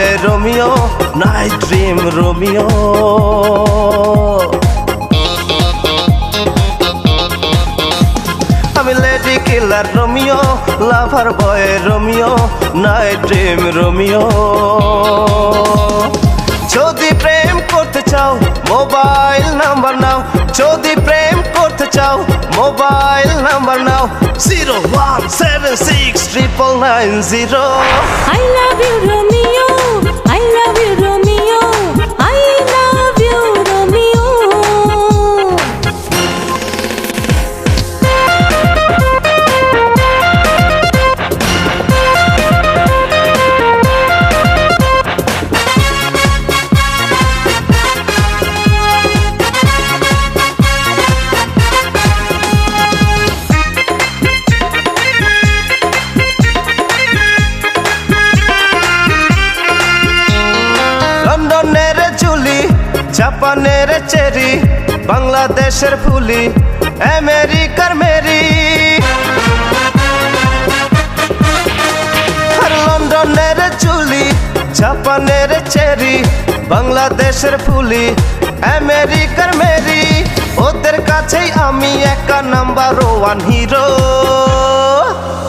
Boy Romeo night dream Romeo. আমি lady killer Romeo lover boy Romeo night dream Romeo. যদি প্রেম করতে চাও মোবাইল নাম্বার নাও। যদি প্রেম করতে চাও mobile number now. Zero one seven six triple nine zero I love you, Romeo. One hero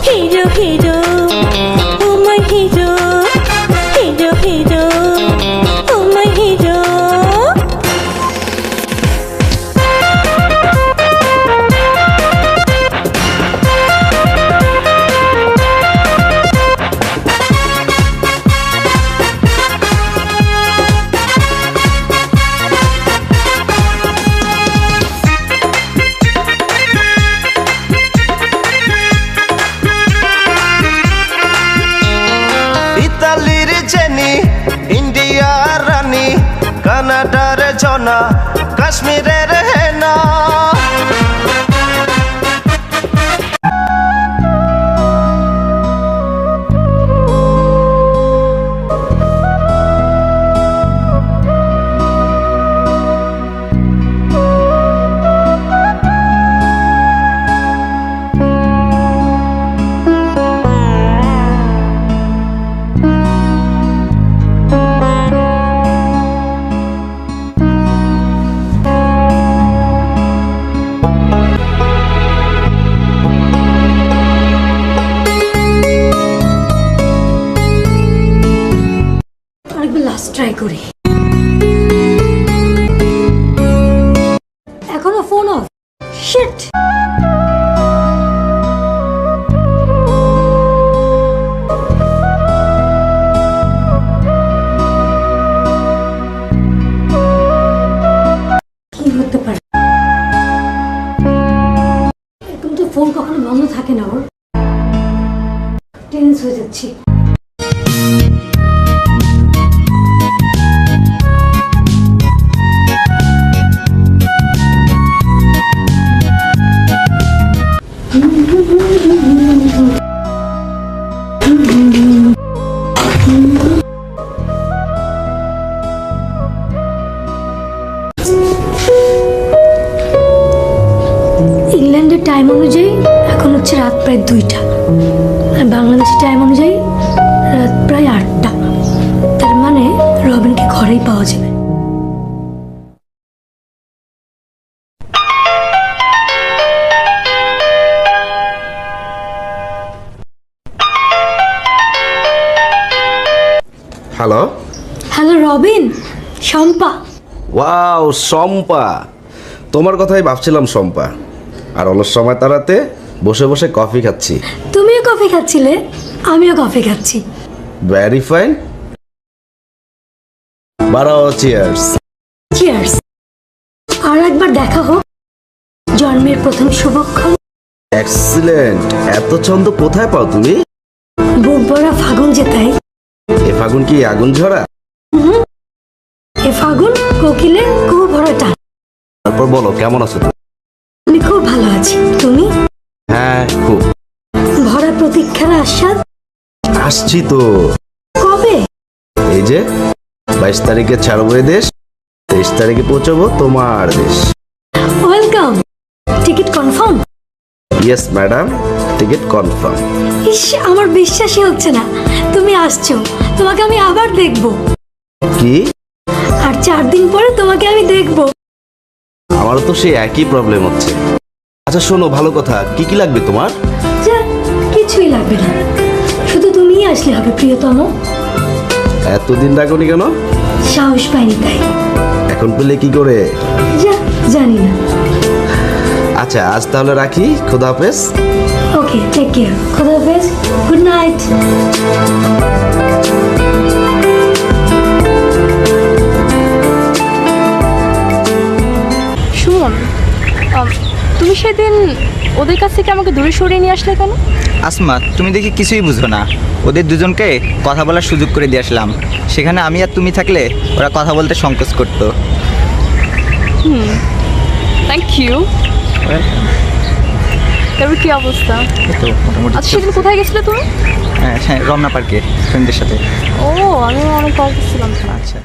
Hero, hero. Oh, my hero. কখনো বন্ধ থাকে না ওর। টেন্স হয়ে যাচ্ছি। দুইটা। আর বাংলাদেশের টাইম অনুযায়ী রাত প্রায় আটটা। তার মানে রবিনকে ঘরেই পাওয়া যাবে। Hello hello Robin. Shampa. Wow Shampa. তোমার কথাই ভাবছিলাম শম্পা। আর অলস সময় তাড়াতে বসে বসে কফি খাচ্ছি। তুমিও কফি খাচ্ছিলে? আমিও কফি খাচ্ছি। ভ্যারি ফাইন বাড়াও চিয়ার্স চিয়ার্স আর একবার দেখা হোক। জন্মের প্রথম শুভক্ষণ। এক্সিলেন্ট এত ছন্দ কোথায় পাও তুমি? বুক ভরা ফাগুন যেতাই এ ফাগুন কি আগুন ঝরা? এ ফাগুন কোকিলের কু ভরা টান তারপর বলো কেমন আছো তুমি? আমি খুব ভালো আছি। তুমি? হ্যাঁ খুব। ভরা প্রতীক্ষার আস্বাদ আসছি তো। কবে? এই যে বাইশ তারিখে ছাড়বো এ দেশ তেইশ তারিখে পৌঁছাবো তোমার দেশ। Welcome. Ticket confirm? Yes madam ticket confirm. ইস আমার বিশ্বাসই হচ্ছে না। তুমি আসছো তোমাকে আমি আবার দেখব। কি? আর চার দিন পরে তোমাকে আমি দেখব। আমারও তো সেই একই প্রবলেম হচ্ছে। আচ্ছা শোনো ভালো কথা। কি কি লাগবে তোমার? কিছুই লাগবে না। শুধু তুমিই আসলে হবে প্রিয়তম। এতদিন ডাকনি কেন? সাহস পাইনি তাই। এখন পেলে কি করে? জানি না। আচ্ছা আজ তাহলে রাখি। খোদা হাফেজ। ওকে টেক কেয়ার খোদা হাফেজ। Good night. তুমি সেদিন ওদের কাছ থেকে আমাকে দূরে সরিয়ে নিয়ে আসলে কেন? আসমা তুমি দেখি কিছুই বুঝো না। ওদের দুজনকে কথা বলার সুযোগ করে দিয়ে আসলাম। সেখানে আমি আর তুমি থাকলে ওরা কথা বলতে সংকোচ করতো। থ্যাংক ইউ তারপর কি অবস্থা? তো মোটামুটি আচ্ছা সেদিন কোথায় গেছিলে তুমি? হ্যাঁ হ্যাঁ রমনা পার্কে ফ্রেন্ডদের সাথে। ও আমি অনেক কল করছিলাম আচ্ছা।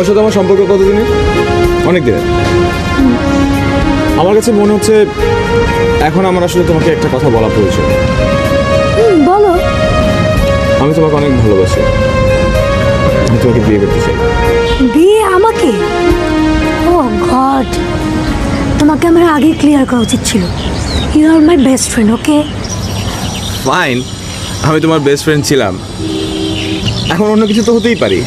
তোমার সাথে আমার সম্পর্ক কতদিনের? অনেক দিনের। আমার কাছে মনে হচ্ছে এখন আমার আসলে তোমাকে একটা কথা বলা প্রয়োজন। বলো। আমি তোমাকে অনেক ভালোবাসি। আমি তোমাকে বিয়ে করতে চাই। বিয়ে আমাকে? Oh God. তোমাকে আমার আগে ক্লিয়ার করা উচিত ছিল। You are my best friend okay fine আমি তোমার বেস্ট ফ্রেন্ড ছিলাম। এখন অন্য কিছু তো হতেই পারি।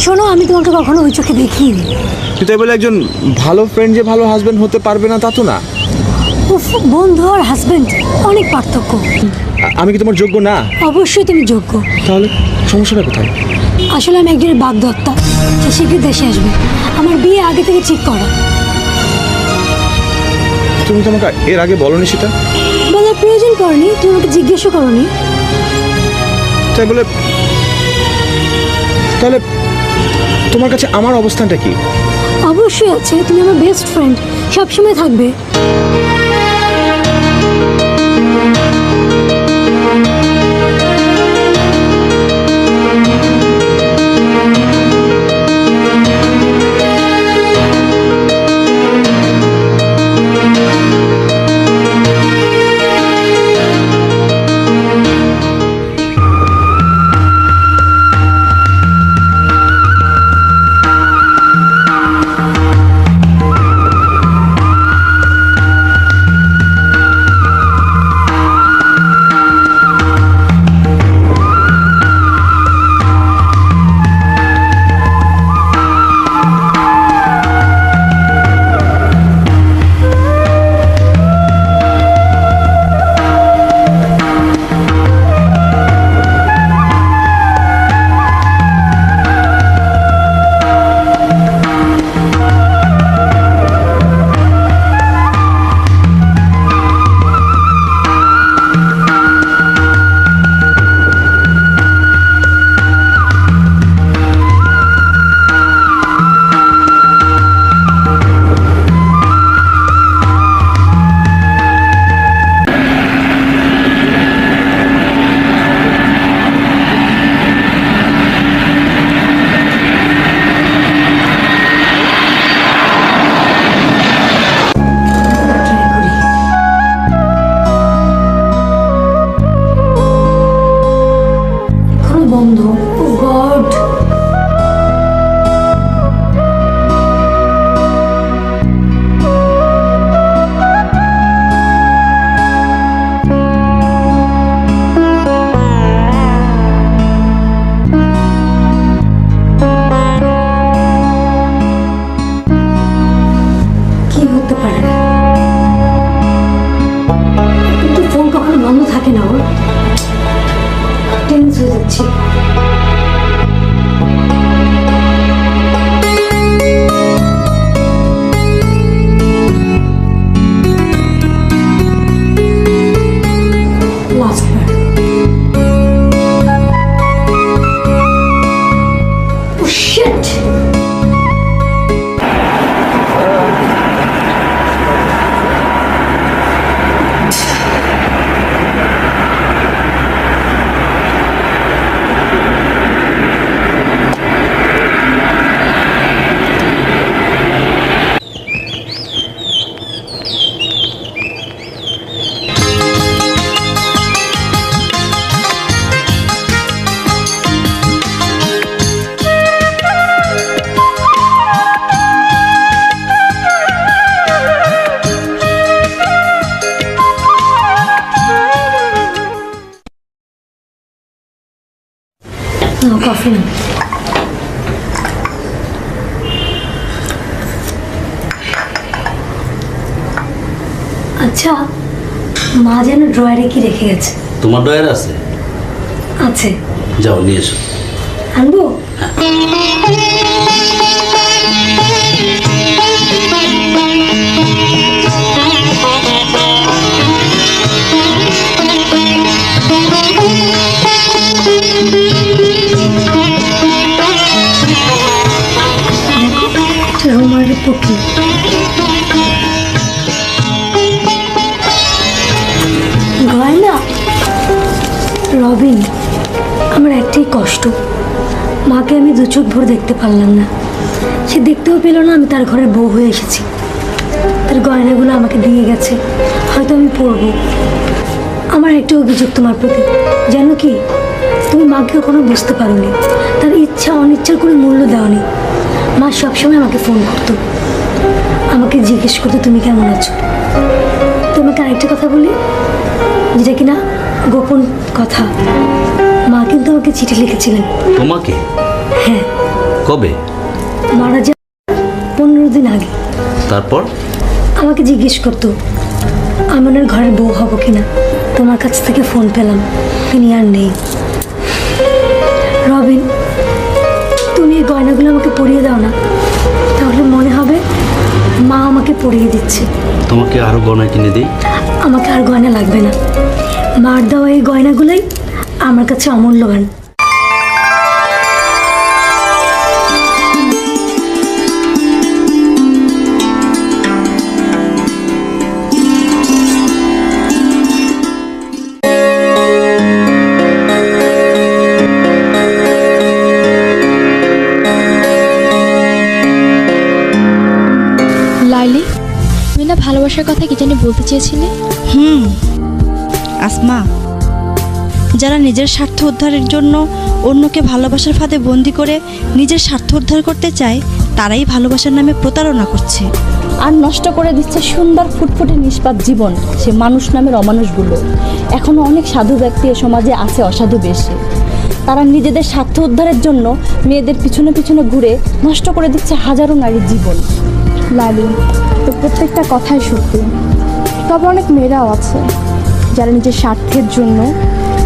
শোনো আমি তোমাকে কখনো ওই চোখে দেখিনি। কিন্তু তাই বলে একজন ভালো ফ্রেন্ড যে ভালো হাজব্যান্ড হতে পারবে না তা তো না। উফ, বন্ধু আর হাজবেন্ড অনেক পার্থক্য। আমি কি তোমার যোগ্য? না। অবশ্যই তুমি যোগ্য। তাহলে সমস্যাটা কোথায়? আসলে আমি একজনের বাগদত্তা সে শীঘ্রই দেশে আসবে। আমার বিয়ে আগে থেকে ঠিক করা। তুমি তো আমাকে এর আগে বলনি সেটা? বলার প্রয়োজন পড়েনি তুমি আমাকে জিজ্ঞেসও করনি। তাই বলে তাহলে তোমার কাছে আমার অবস্থানটা কি? অবশ্যই আছে তুমি আমার বেস্ট ফ্রেন্ড সবসময় থাকবে। it! আচ্ছা মা যেন ড্রয়ারে কি রেখে গেছে? তোমার ডয়ার আছে? আছে। যাও নিয়ে এসো। আনব? দেখো, কষ্ট। মাকে আমি দু চোখ ভরে দেখতে পারলাম না। সে দেখতেও পেল না আমি তার ঘরের বউ হয়ে এসেছি। তার গয়নাগুলো আমাকে দিয়ে গেছে। হয়তো আমি পরবো। আমার একটা অভিযোগ তোমার প্রতি। জানো কি? তুমি মাকে কখনো বুঝতে পারোনি। তার ইচ্ছা অনিচ্ছার কোনো মূল্য দেওনি। মা সবসময় আমাকে ফোন করতো। আমাকে জিজ্ঞেস করতো, তুমি কেমন আছো? তোমাকে আরেকটা কথা বলি? যেটা কিনা গোপন কথা। মা আমাকে চিঠি লিখেছিলেন। তোমাকে? হ্যাঁ। কবে? মারা যা পনেরো দিন আগে। তারপর? আমাকে জিজ্ঞেস করতো আমাদের ঘরের বউ হব কিনা? তোমার কাছ থেকে ফোন পেলাম তিনি আর নেই। রবিন তুমি এই গয়নাগুলো আমাকে পরিয়ে দাও না। তাহলে মনে হবে মা আমাকে পরিয়ে দিচ্ছে। তোমাকে আরও গয়না কিনে দিই? আমাকে আর গয়না লাগবে না। মার দেওয়া এই গয়নাগুলোই আমার কাছে অমূল্যবান। লাইলি তুমি না ভালোবাসার কথা কি জানি বলতে চেয়েছিলে? হুম আসমা। যারা নিজের স্বার্থ উদ্ধারের জন্য অন্যকে ভালোবাসার ফাঁদে বন্দি করে নিজের স্বার্থ উদ্ধার করতে চায়, তারাই ভালোবাসার নামে প্রতারণা করছে। আর নষ্ট করে দিচ্ছে সুন্দর ফুটফুটে নিষ্পাপ জীবন, সে মানুষ নামের অমানুষগুলো। এখনও অনেক সাধু ব্যক্তি এ সমাজে আছে অসাধু বেশে। তারা নিজেদের স্বার্থ উদ্ধারের জন্য মেয়েদের পিছনে পিছনে ঘুরে নষ্ট করে দিচ্ছে হাজারো নারীর জীবন। লালি তো প্রত্যেকটা কথাই সত্যি। তবে অনেক মেয়েরাও আছে, যারা নিজের স্বার্থের জন্য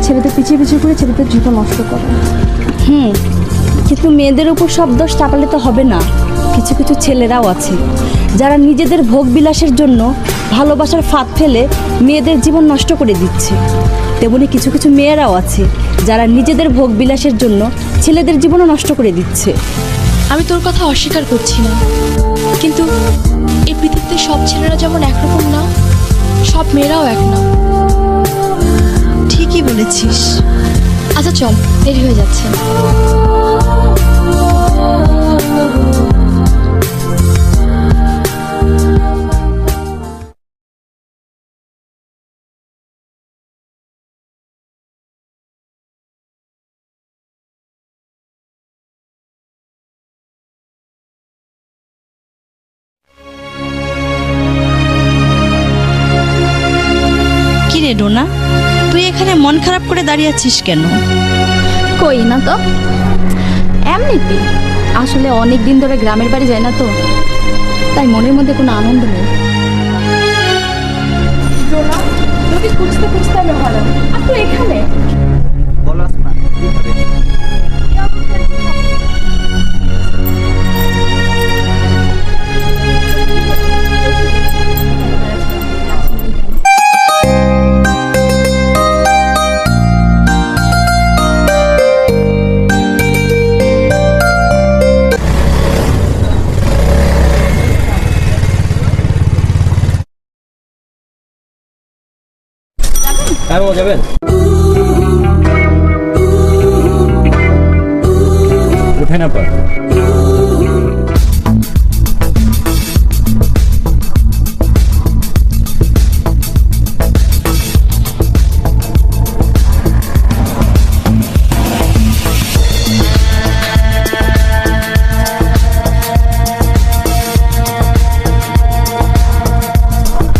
ছেলেদের পিছিয়ে পিছিয়ে করে ছেলেদের জীবন নষ্ট করে। হুম কিন্তু মেয়েদের উপর সব দোষ চাপালে তো হবে না। কিছু কিছু ছেলেরাও আছে যারা নিজেদের ভোগ বিলাসের জন্য ভালোবাসার ফাঁদ ফেলে মেয়েদের জীবন নষ্ট করে দিচ্ছে। তেমনি কিছু কিছু মেয়েরাও আছে যারা নিজেদের ভোগ বিলাসের জন্য ছেলেদের জীবনও নষ্ট করে দিচ্ছে। আমি তোর কথা অস্বীকার করছি না কিন্তু এই পৃথিবীতে সব ছেলেরা যেমন একরকম না সব মেয়েরাও এক না। ঠিকই বলেছিস। আচ্ছা চল দেরি হয়ে যাচ্ছে। কি রে ডোনা? তুই এখানে মন খারাপ করে দাঁড়িয়ে আছিস কেন? কই না তো? এমনিতে আসলে অনেক দিন ধরে গ্রামের বাড়ি যায় না তো। তাই মনের মধ্যে কোনো আনন্দ নেই। তোকে খুঁজতে খুঁজতে আমি হারাম আর তুই এখানে? বলো আসমা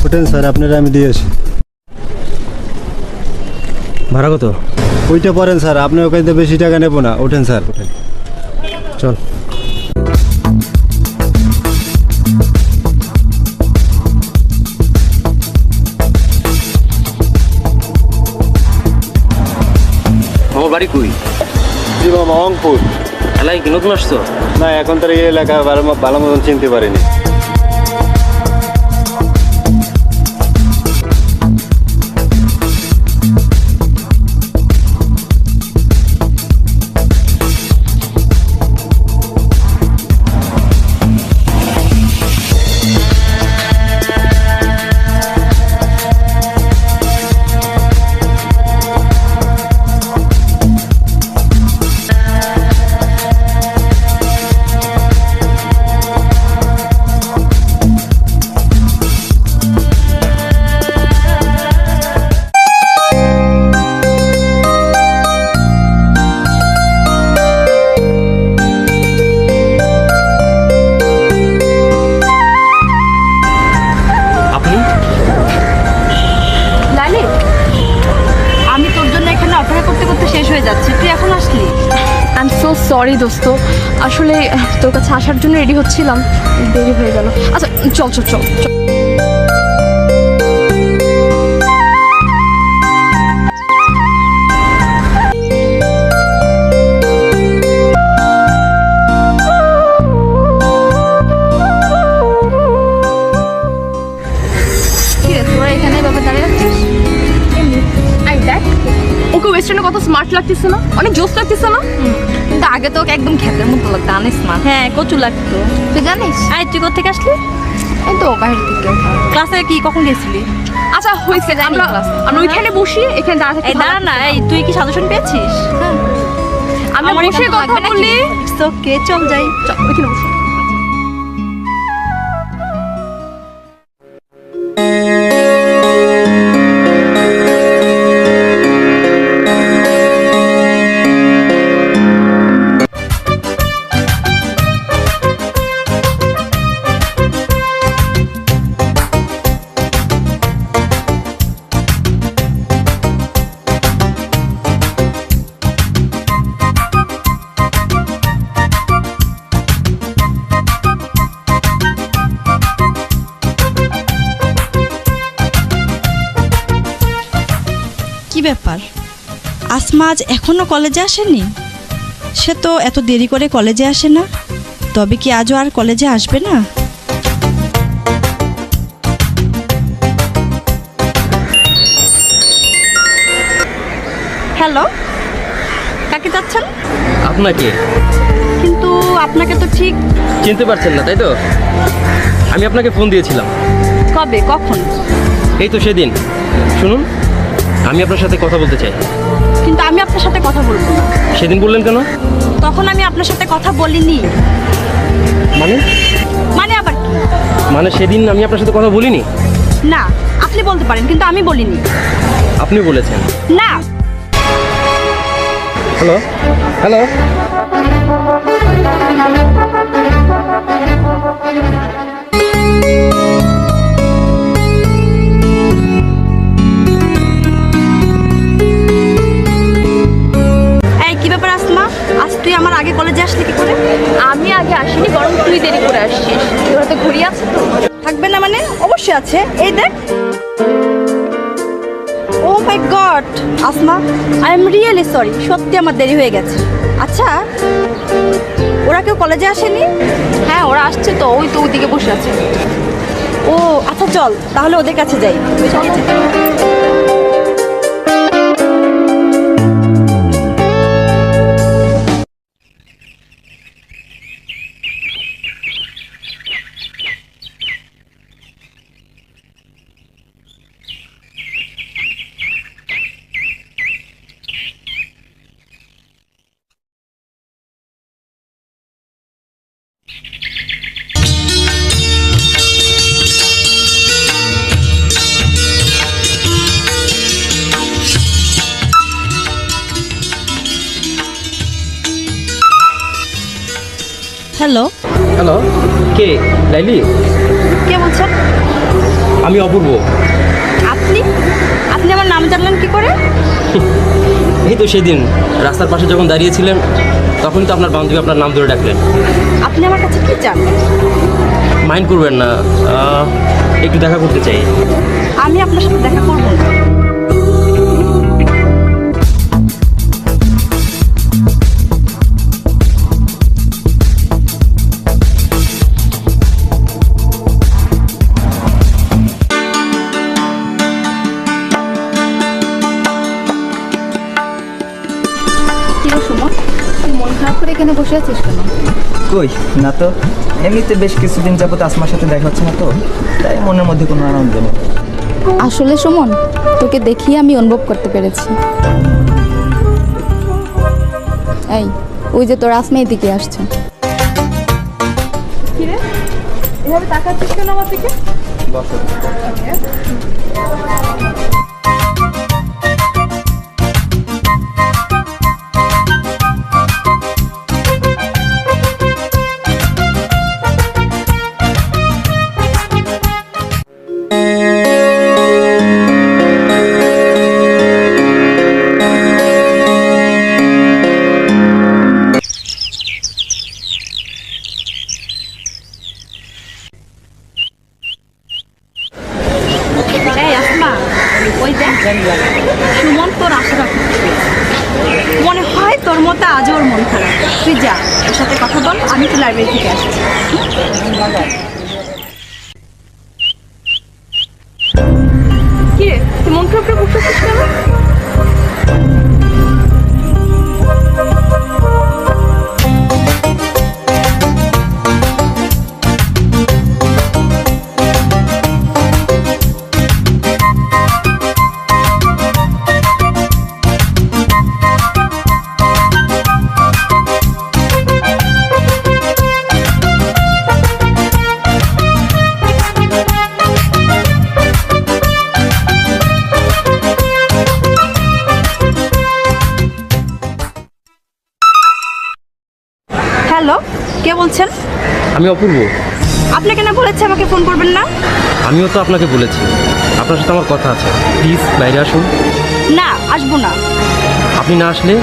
ওঠেন স্যার আপনারা আমি দিয়েছি ভাড়া কত? ওইটা পড়েন স্যার আপনি ওখানে বেশি টাকা নেব না। ওঠেন স্যার চল। বাড়ি কুই? জি মামা অঙ্কুর এলাই কি নতুন আসতো না এখন তার এই এলাকা ভালো মতন চিনতে পারিনি। সরি দোস্ত। আসলে তোর কাছে আসার জন্য রেডি হচ্ছিলাম। দেরি হয়ে গেল। আচ্ছা চল চল চল চল। কত স্মার্ট লাগতেছে না? অনেক জোস লাগতেছে না? কিন্তু আগে তো একদম খেতের মতো লাগতো আনিস মা। হ্যাঁ কচু লাগতো। তুই জানিস? আই তুই কোথেকে আসলি? এই তো বাইরে থেকে ক্লাসে কি কখন গেছিলি? আচ্ছা হয়েছে জানি। আমরা ওইখানে বসি এখানে দাঁড়া এই দাঁড়া না এই তুই কি সাজেশন পেয়েছিস? আমরা আমার বসে কথা বলি। okay, চল যাই। চল ওইখানে বসি। কি ব্যাপার? আসমা আজ এখনও কলেজে আসেনি? সে তো এত দেরি করে কলেজে আসে না। তবে কি আজও আর কলেজে আসবে না? হ্যালো কাকে যাচ্ছেন? আপনাকে? কিন্তু আপনাকে তো ঠিক চিনতে পারছেন না তাই তো? আমি আপনাকে ফোন দিয়েছিলাম। কবে? কখন? এই তো সেদিন। শুনুন। আমি আপনার সাথে কথা বলতে চাই। কিন্তু আমি আপনার সাথে কথা বলব না। সেদিন বললেন কেন? তখন আমি আপনার সাথে কথা বলিনি। মানে? মানে আবার কি? মানে সেদিন আমি আপনার সাথে কথা বলিনি? না আপনি বলতে পারেন কিন্তু আমি বলিনি। আপনি বলেছেন। না। হ্যালো? হ্যালো? আগে কলেজে আসলি কি করে? আমি আগে আসিনি বরং তুই দেরি করে আসছিস। তোর হাতে ঘড়ি আছে তো। থাকবে না মানে? অবশ্যই আছে। এই দেখ। ও my God Asma I am really sorry সত্যি আমার দেরি হয়ে গেছে। আচ্ছা ওরা কেউ কলেজে আসেনি? হ্যাঁ ওরা আসছে তো। ওই তো ওইদিকে বসে আছে। ও আচ্ছা চল তাহলে ওদের কাছে যাই। হ্যালো লাইলি কে বলছেন? আমি অপূর্ব। আপনি? আপনি আমার নাম জানলেন কি করে? এই তো সেদিন রাস্তার পাশে যখন দাঁড়িয়েছিলেন তখন তো আপনার বান্ধবী আপনার নাম ধরে ডাকলেন। আপনি আমার কাছে কি চান? মাইন্ড করবেন না একটু দেখা করতে চাই। আমি আপনার সাথে দেখা করব না। এখানে বসে আছিস কেন? কই? না তো এমনিতে বেশ কিছুদিন যাবত আসমার সাথে দেখা হচ্ছে না তো তাই মনের মধ্যে কোনো আনন্দ নেই। আসলে সুমন তোকে দেখিয়ে আমি অনুভব করতে পেরেছি। এই ওই যে তোর আসমা এদিকে আসছে। এভাবে তাকাচ্ছিস কেন আমার দিকে? আমি অপূর্ব। আপনাকে না বলেছে আমাকে ফোন করবেন না? আমিও তো আপনাকে বলেছি। আপনার সাথে আমার কথা আছে। প্লিজ বাইরে আসুন। না আসব না। আপনি না আসলে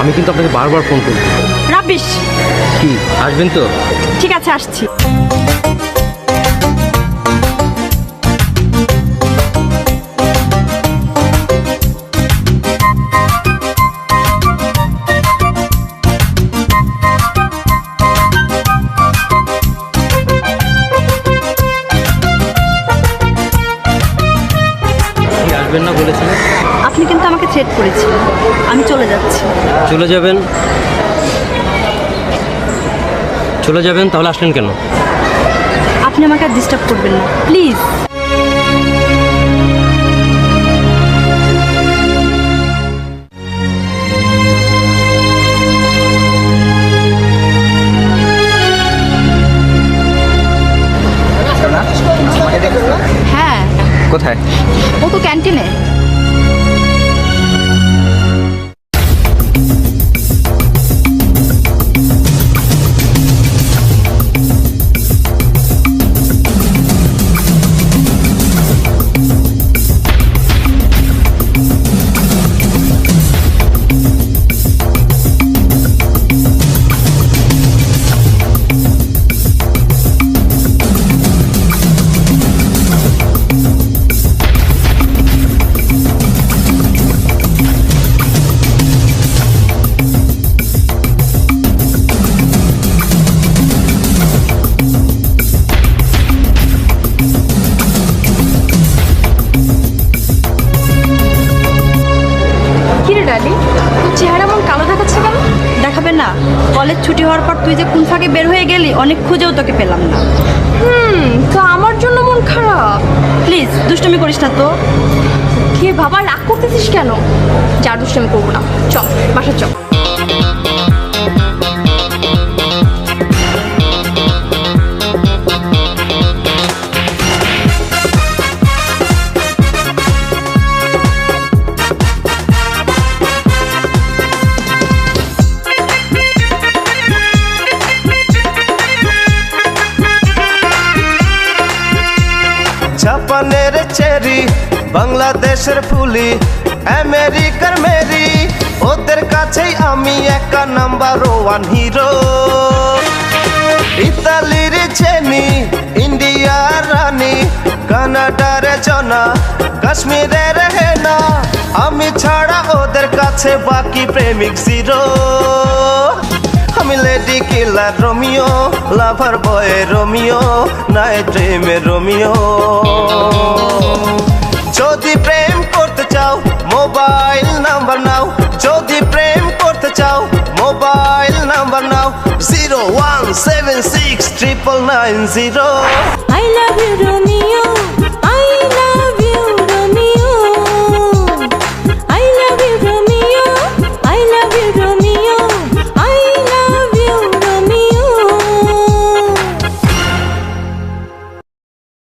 আমি কিন্তু আপনাকে বারবার ফোন করব। রাবিশ। কি আসবেন তো? ঠিক আছে আসছি। আসবেন না বলেছিলেন? আপনি কিন্তু আমাকে থ্রেট করেছিলেন। আমি চলে যাচ্ছি। চলে যাবেন? চলে যাবেন তাহলে আসলেন কেন? আপনি আমাকে আর ডিস্টার্ব করবেন না। প্লিজ কোথায়? ও তো ক্যান্টিনে ডালি তোর চেহারা এমন কালো দেখাচ্ছে কেন? দেখাবে না। কলেজ ছুটি হওয়ার পর তুই যে কোন ফাঁকে বের হয়ে গেলি অনেক খুঁজেও তোকে পেলাম না। হুম তো আমার জন্য মন খারাপ। প্লিজ দুষ্টমি করিস না তো। কে বাবা রাগ করতেছিস কেন? যা দুষ্টমি করব না। চল বাসা চল। বাংলাদেশের ফুলি, আমেরিকার মেরি, ওদের কাছেই আমি একা নাম্বার ওয়ান হিরো ইতালির চেনি, ইন্ডিয়ার রানী, কানাডার জনা, কাশ্মীরের হেনা, আমি ছাড়া ওদের কাছে বাকি প্রেমিক জিরো আমি lady killer Romeo lover boy Romeo night ড্রিমে Romeo যদি প্রেম করতে চাও, মোবাইল নাম্বার নাও। যদি প্রেম করতে চাও, mobile number now. Zero one seven six triple nine zero. I love you Romeo.